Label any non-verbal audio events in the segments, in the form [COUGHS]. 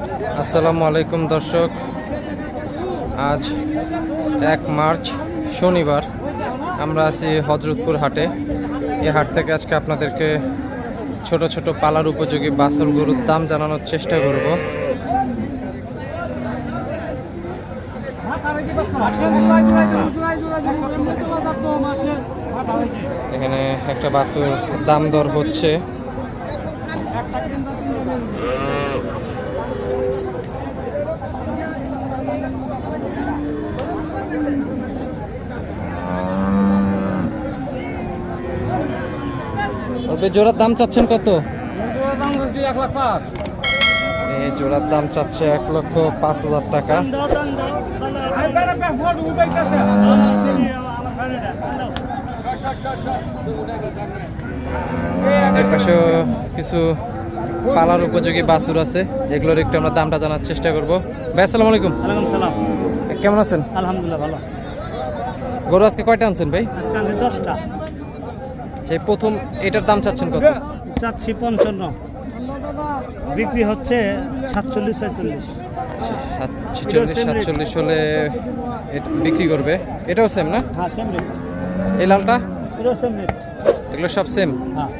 আসসালামু আলাইকুম দর্শক। আজ এক মার্চ, শনিবার। আমরা আছি হজরতপুর হাটে। এই হাট থেকে আজকে আপনাদেরকে ছোট ছোট পালার উপযোগী বাছর গরুর দাম জানানোর চেষ্টা করব। এখানে একটা বাছুর দাম দর হচ্ছে। ওবে জোড়ার দাম চাচ্ছেন কত? এই জোড়ার দাম চাচ্ছে এক লক্ষ পাঁচ হাজার টাকা। এর পাশেও কিছু পালার উপযোগী বাছুর আছে এগুলোর একটু আমরা দামটা জানার চেষ্টা করব। ভাই আসসালামু আলাইকুম। সালাম। কেমন আছেন? আলহামদুলিল্লাহ ভালো। গরু আজকে কয়টা আনছেন ভাই? আজকে আনছি দশটা সেই প্রথম এটার দাম চাচ্ছেন কত? চাচ্ছি পঞ্চান্ন। বিক্রি হচ্ছে সাতচল্লিশ ছয়চল্লিশ। আচ্ছা ছেচল্লিশ সাতচল্লিশ হলে বিক্রি করবে। এটাও সেম না? হ্যাঁ এই লালটা? এগুলো সব সেম হ্যাঁ।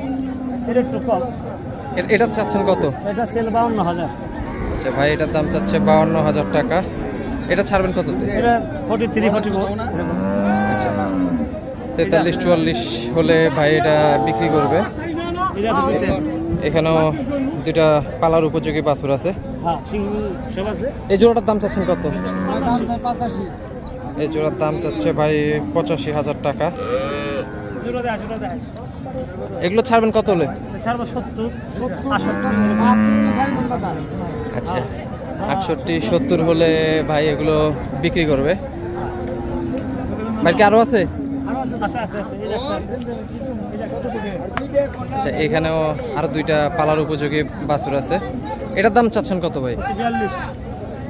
এটা চাচ্ছেন কত? বাউন্ন হাজার। আচ্ছা ভাই এটার দাম চাচ্ছে বাউন্ন হাজার টাকা। এটা ছাড়বেন কত এটা ফর্টি থ্রি ফর্টি ফোর আচ্ছা তেতাল্লিশ চুয়াল্লিশ হলে ভাই এটা বিক্রি করবে। এখানেও দুইটা পালার উপযোগী বাছুর আছে। হ্যাঁ আছে। এই জোড়াটার দাম চাচ্ছেন কত? এই জোড়ার দাম চাচ্ছে ভাই পঁচাশি হাজার টাকা। এগুলো ছাড়বেন কত হলে? আচ্ছা আটষট্টি সত্তর হলে ভাই এগুলো বিক্রি করবে। ভাই কি আরও আছে? আচ্ছা এখানেও আরও দুইটা পালার উপযোগী বাছুর আছে। এটার দাম চাচ্ছেন কত ভাই?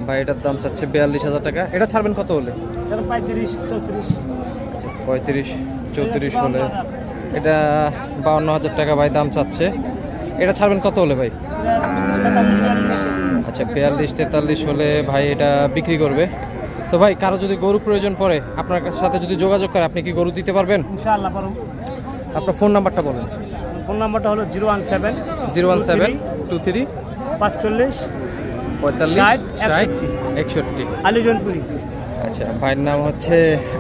ভাই, এটার দাম চাচ্ছে বিয়াল্লিশ হাজার টাকা। এটা ছাড়বেন কত হলে? পঁয়ত্রিশ চৌত্রিশ আচ্ছা পঁয়ত্রিশ, চৌত্রিশ হলে। এটা বাউন্ন হাজার টাকা ভাই দাম চাচ্ছে। এটা ছাড়বেন কত হলে ভাই? আচ্ছা বিয়াল্লিশ, তেতাল্লিশ হলে ভাই এটা বিক্রি করবে। তো ভাই কারও যদি গরু প্রয়োজন পড়ে আপনার সাথে যদি যোগাযোগ করে আপনি কি গরু দিতে পারবেন? ইনশাআল্লাহ পারো আপনার ফোন নাম্বারটা বলেন। ফোন নাম্বারটা হলো zero one seven zero one seven two three পাঁচচল্লিশ পঁয়তাল্লিশ ষাট, ষাট একষট্টি। আচ্ছা ভাইয়ের নাম হচ্ছে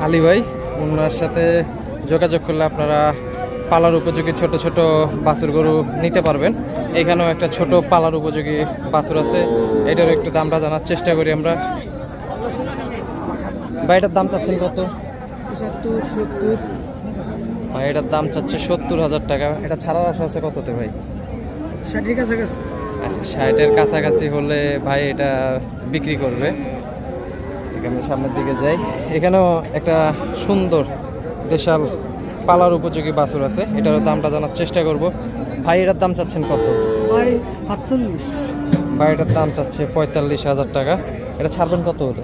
আলী ভাই। ওনার সাথে যোগাযোগ করলে আপনারা পালার উপযোগী ছোট ছোট বাছুর গরু নিতে পারবেন। এখানেও একটা ছোট পালার উপযোগী বাছুর আছে। এটার একটু দামটা জানার চেষ্টা করি আমরা। ভাই এটার দাম চাচ্ছেন কত? পঁচাত্তর সত্তর। ভাই এটার দাম চাচ্ছে সত্তর হাজার টাকা। এটা ছাড়ার আশা আছে কততে ভাই? ষাটের কাছাকাছি। আচ্ছা ষাটের কাছাকাছি হলে ভাই এটা বিক্রি করবে। আমি সামনের দিকে যাই। এখানেও একটা সুন্দর বিশাল পালার উপযোগী বাছুর আছে। এটারও দামটা জানার চেষ্টা করব। ভাই এটার দাম চাচ্ছেন কত? ভাই পাঁচচল্লিশ। ভাই এটার দাম চাচ্ছে পঁয়তাল্লিশ হাজার টাকা। এটা ছাড়বেন কত হলে?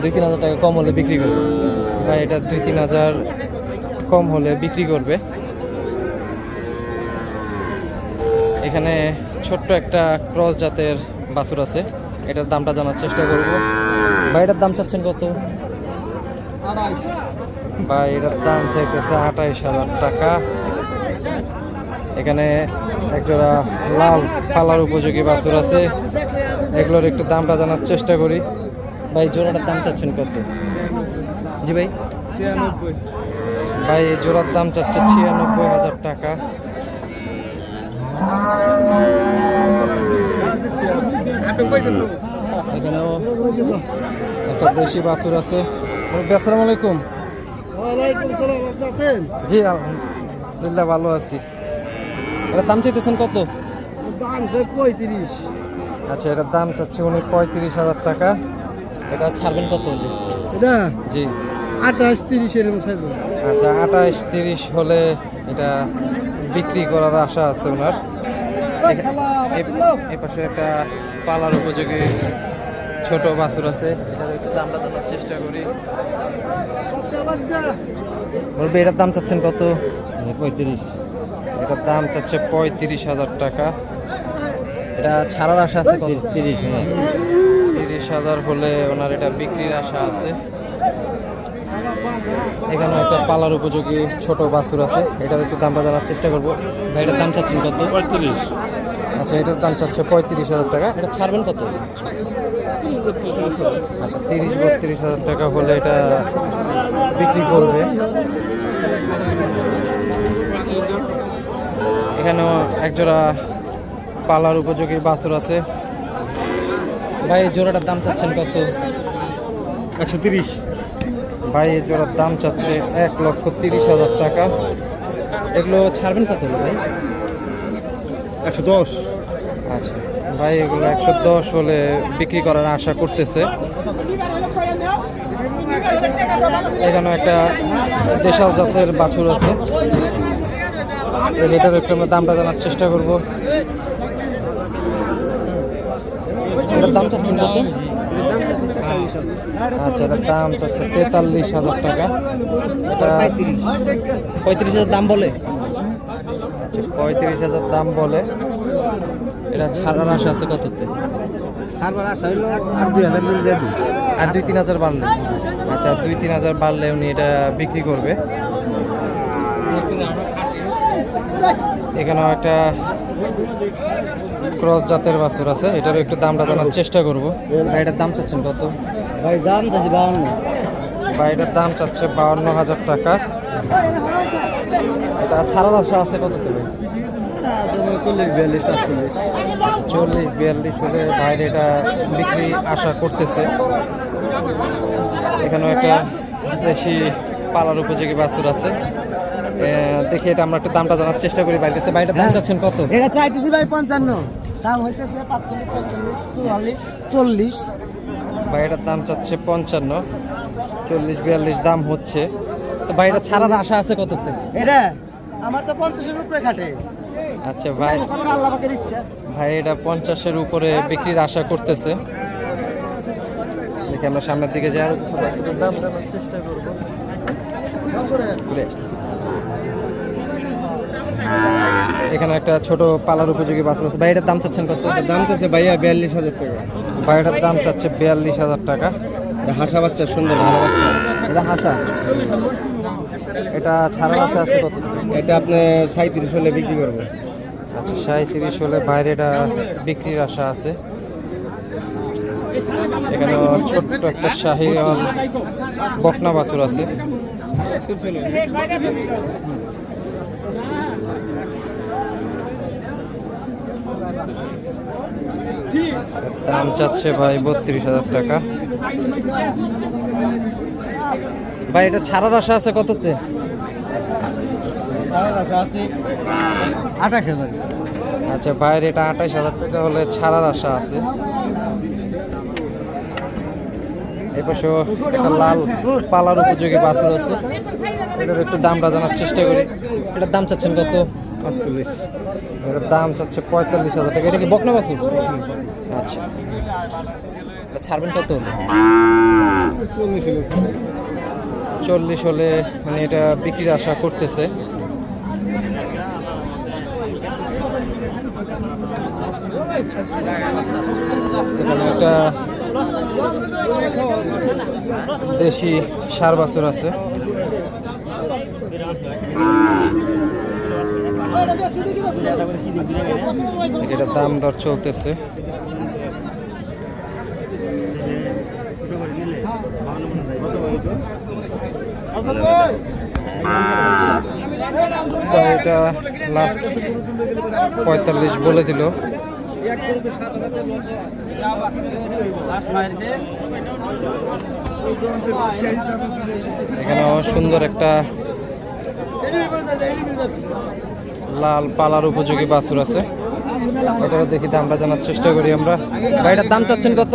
দুই তিন হাজার টাকা কম হলে বিক্রি করবে। ভাই, এটা দুই তিন হাজার কম হলে বিক্রি করবে। এখানে ছোট্ট একটা ক্রস জাতের বাছুর আছে। এটার দামটা জানার চেষ্টা করব। ভাই, এটার দাম চাচ্ছেন কত? ভাই, এটার দাম চাইতেছে আঠাইশ হাজার টাকা। এখানে একজোড়া লাল পালার উপযোগী বাছুর আছে। এগুলোর একটু দামটা জানার চেষ্টা করি। ভাই জোড়াটার দাম চাচ্ছেন কত? জি ভাই। ভাই এই জোড়ার দাম চাচ্ছে ছিয়ানব্বই হাজার টাকা। এখানেও একটা দেশি বাছুর আছে। আসসালামু আলাইকুম। জি আলহামদুলিল্লাহ ভালো আছি। এটার দাম চাইতেছেন কত? দাম স্যার পঁয়ত্রিশ। আচ্ছা এটার দাম চাচ্ছে উনি পঁয়ত্রিশ হাজার টাকা। এটা ছাড়বেন কত হলে এটা? জি। আঠাশ তিরিশ এরকম সাইজ আচ্ছা আঠাশ তিরিশ হলে এটা বিক্রি করার আশা আছে ওনার। এ- পাশে একটা পালার উপযোগী ছোট বাছুর আছে। এটার একটু দামটা জানার চেষ্টা করি। বলবে এটার দাম চাচ্ছেন কত? পঁয়ত্রিশ। এটার দাম চাচ্ছে পঁয়ত্রিশ হাজার টাকা। এটা ছাড়ার আশা আছে কত? তিরিশ তিরিশ হাজার হলে ওনার এটা বিক্রির আশা আছে। এখানে একটা পালার উপযোগী ছোট বাছুর আছে। এটার একটু দামটা জানার চেষ্টা করব। ভাই এটার দাম চাচ্ছেন কত? পঁয়ত্রিশ। আচ্ছা এটার দাম চাচ্ছে পঁয়ত্রিশ হাজার টাকা। এটা ছাড়বেন কত? আচ্ছা তিরিশ বত্রিশ হাজার টাকা হলে এটা বিক্রি করবে। এখানেও একজোড়া পালার উপযোগী বাছুর আছে। ভাই এই জোড়াটার দাম চাচ্ছেন কত? একশো তিরিশ। ভাই এই জোড়ার দাম চাচ্ছে এক লক্ষ তিরিশ হাজার টাকা। এগুলো ছাড়বেন কত হলো ভাই? একশো দশ। আচ্ছা ভাই এগুলো একশো দশ হলে বিক্রি করার আশা করতেছে। এখানে একটা দেশাল জাতের বাছুর আছে। এটার একটু আমরা দামটা জানার চেষ্টা করব। এটার দাম চাচ্ছেন কত? আচ্ছা এটার দাম চাচ্ছে তেতাল্লিশ হাজার টাকা। এটা পঁয়ত্রিশ হাজার দাম বলে? পঁয়ত্রিশ হাজার দাম বলে। এটা ছাড়ার আশা আছে কততে? সারবার আশা হইল আর দুই হাজার দিন দিয়ে আর দুই তিন হাজার বাড়লে। আচ্ছা দুই তিন হাজার বাড়লে উনি এটা বিক্রি করবে। এখানেও একটা ক্রস জাতের বাছুর আছে। এটারও একটু দামটা জানার চেষ্টা করব। ভাই এটার দাম চাচ্ছেন কত? ভাই দাম চাচ্ছি বাউন্ন। বা এটার দাম চাচ্ছে বাউন্ন হাজার টাকা। এটা ছাড়ার আশা আছে কততে ভাই চল্লিশ বিয়াল্লিশ পাঁচচল্লিশ। চল্লিশ বিয়াল্লিশ হলে বাইরে এটা বিক্রি আশা করতেছে। এখানেও একটা দেশি পালার উপযোগী বাছুর আছে। দেখি এটা আমরা একটু দামটা জানার চেষ্টা করি বাইরের কাছে। বাইরের দাম চাচ্ছেন কত? এটা চাইতেছি ভাই পঞ্চান্ন। দাম হইতেছে পাঁচচল্লিশ পঁয়তাল্লিশ চুয়াল্লিশ চল্লিশ। বাইরের দাম চাচ্ছে পঞ্চান্ন চল্লিশ বিয়াল্লিশ দাম হচ্ছে। তো বাইরে ছাড়ার আশা আছে কততে? এটা আমার তো পঞ্চাশের উপরে খাটে। আচ্ছা ভাই। আমার আল্লাহ পাকের ইচ্ছা। ভাই এটা পঞ্চাশের উপরে বিক্রির আশা করতেছে। দেখি আমরা সামনের দিকে যাই। আরও কিছু বাছুরের দাম জানার চেষ্টা করব। এখানে একটা ছোট পালার উপযোগী বাছুর আছে ভাই এটার দাম চাচ্ছেন কত? দাম চাচ্ছে ভাইয়া বিয়াল্লিশ হাজার টাকা। ভাই এটার দাম চাচ্ছে বিয়াল্লিশ হাজার টাকা। এটা হাসা বাচ্চা সুন্দর ভালো বাচ্চা। এটা হাসা? এটা ছাড়া আশা আছে কত? এটা আপনি সাঁত্রিশ হলে বিক্রি করব। আচ্ছা সাঁত্রিশ হলে বাইরে এটা বিক্রির আশা আছে। এখানে ছোট্ট একটা শাহি বকনা বাছুর আছে। দাম চাচ্ছে ভাই বত্রিশ হাজার টাকা। ভাই এটা ছাড়ার আশা আছে কততে? আঠাশ হাজার। আচ্ছা বাইরে এটা আঠাশ হাজার টাকা হলে ছাড়ার আশা আছে। এপাশেও একটা লাল পালার উপযোগী বাছুর আছে। এটার একটু দামটা জানার চেষ্টা করি। এটার দাম চাচ্ছেন কত? পাঁচচল্লিশ। এটার দাম চাচ্ছে পঁয়তাল্লিশ হাজার টাকা। এটা কি বকনা বাছুর আচ্ছা। ছাড়বেন কত চল্লিশ হলে মানে এটা বিক্রির আশা করতেছে। এখানে একটা দেশি সার বাছুর আছে। এটার দাম দর চলতেছে। এটা লাস্ট পঁয়তাল্লিশ বলে দিল। এখানেও সুন্দর একটা লাল পালার উপযোগী বাছুর আছে। এটারও দেখি দামটা জানার চেষ্টা করি আমরা। গাড়িটার দাম চাচ্ছেন কত?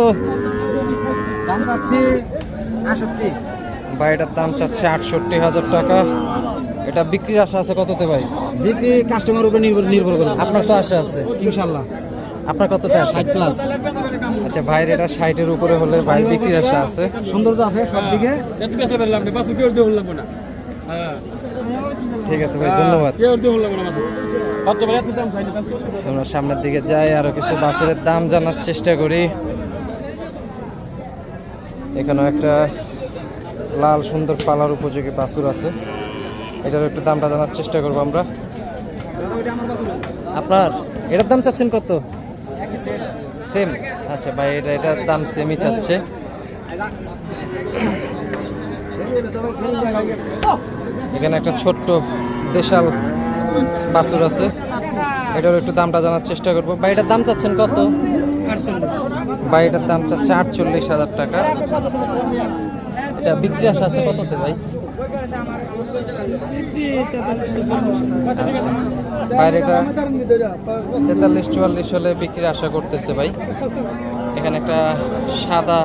দাম চাচ্ছি আষট্টি বাড়িটার দাম চাচ্ছে আটষট্টি হাজার টাকা। এটা বিক্রির আশা আছে কততে ভাই? বিক্রি কাস্টমার উপরে নির্ভর নির্ভর করে আপনার তো আশা আছে। ইনশাল্লাহ আপনার আশা? ষাট প্লাস আচ্ছা ভাইয়ের এটা ষাটের উপরে হলে ভাই বিক্রির আশা আছে। সৌন্দর্য আছে সব দিকে ঠিক আছে ভাই ধন্যবাদ। দাম আমরা সামনের দিকে যাই আরও কিছু বাছুরের দাম জানার চেষ্টা করি। এখানেও একটা লাল সুন্দর পালার উপযোগী বাছুর আছে। এটার একটু দামটা জানার চেষ্টা করব আমরা। আপনার এটার দাম চাচ্ছেন কত? সেম আচ্ছা ভাই এটা এটার দাম সেমই চাচ্ছে। [COUGHS] [COUGHS] এখানে একটা ছোট্ট দেশাল বাছুর আছে। এটার একটু দামটা জানার চেষ্টা করব। এটার দাম চাচ্ছেন কত? এটার দাম চাচ্ছে আটচল্লিশ হাজার টাকা। এটা বিক্রি আসা আছে কততে ভাই? বাইরে এটা তেতাল্লিশ চুয়াল্লিশ হলে বিক্রির আশা করতেছে ভাই। এখানে একটা সাদা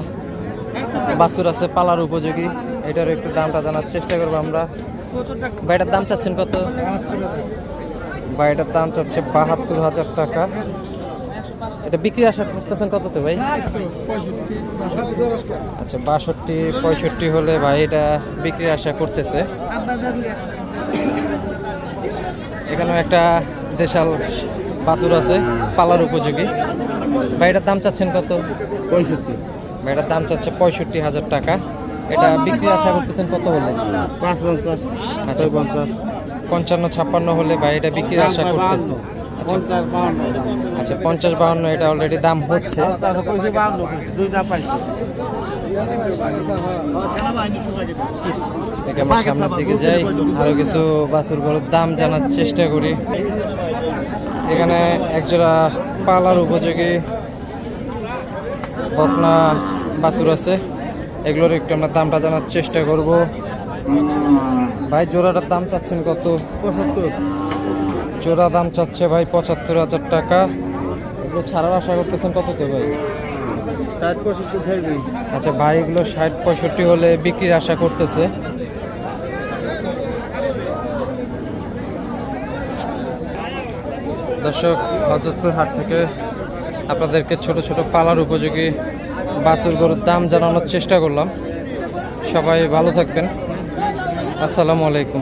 বাছুর আছে পালার উপযোগী। এটার একটু দামটা জানার চেষ্টা করব আমরা। ভাইটার দাম চাচ্ছেন কত? ভাইটার দাম চাচ্ছে বাহাত্তর হাজার টাকা। এটা বিক্রি আশা করতেছেন কততে ভাই? আচ্ছা বাষট্টি পঁয়ষট্টি হলে ভাই এটা বিক্রি আশা করতেছে। এখানেও একটা দেশাল বাছুর আছে পালার উপযোগী। ভাইটার দাম চাচ্ছেন কত? পঁয়ষট্টি। ভাইটার দাম চাচ্ছে পঁয়ষট্টি হাজার টাকা। এটা বিক্রি আশা করতেছেন কত হলে? পাঁচ পঞ্চাশ আচ্ছা। পঞ্চাশ পঞ্চান্ন ছাপ্পান্ন হলে বা এটা বিক্রির আশা করতেছে। আচ্ছা। পঞ্চাশ বাউন্ন এটা অলরেডি দাম হচ্ছে। আমরা সামনের দিকে যাই। আরও কিছু বাছুর গরুর দাম জানার চেষ্টা করি। এখানে একজোড়া পালার উপযোগী বকনা বাছুর আছে। এগুলোর একটু আমরা দামটা জানার চেষ্টা করব। ভাই জোড়াটার দাম চাচ্ছেন কত? পঁচাত্তর। জোড়া দাম চাচ্ছে ভাই পঁচাত্তর হাজার টাকা। এগুলো ছাড়ার আশা করতেছেন কত কততে ভাই? ষাট পঁয়ষট্টি ছেড়ে আচ্ছা ভাই এগুলো ষাট পঁয়ষট্টি হলে বিক্রির আশা করতেছে। দর্শক হজরতপুর হাট থেকে আপনাদেরকে ছোট ছোট পালার উপযোগী বাছুর গরুর দাম জানানোর চেষ্টা করলাম। সবাই ভালো থাকবেন। আসসালামু আলাইকুম।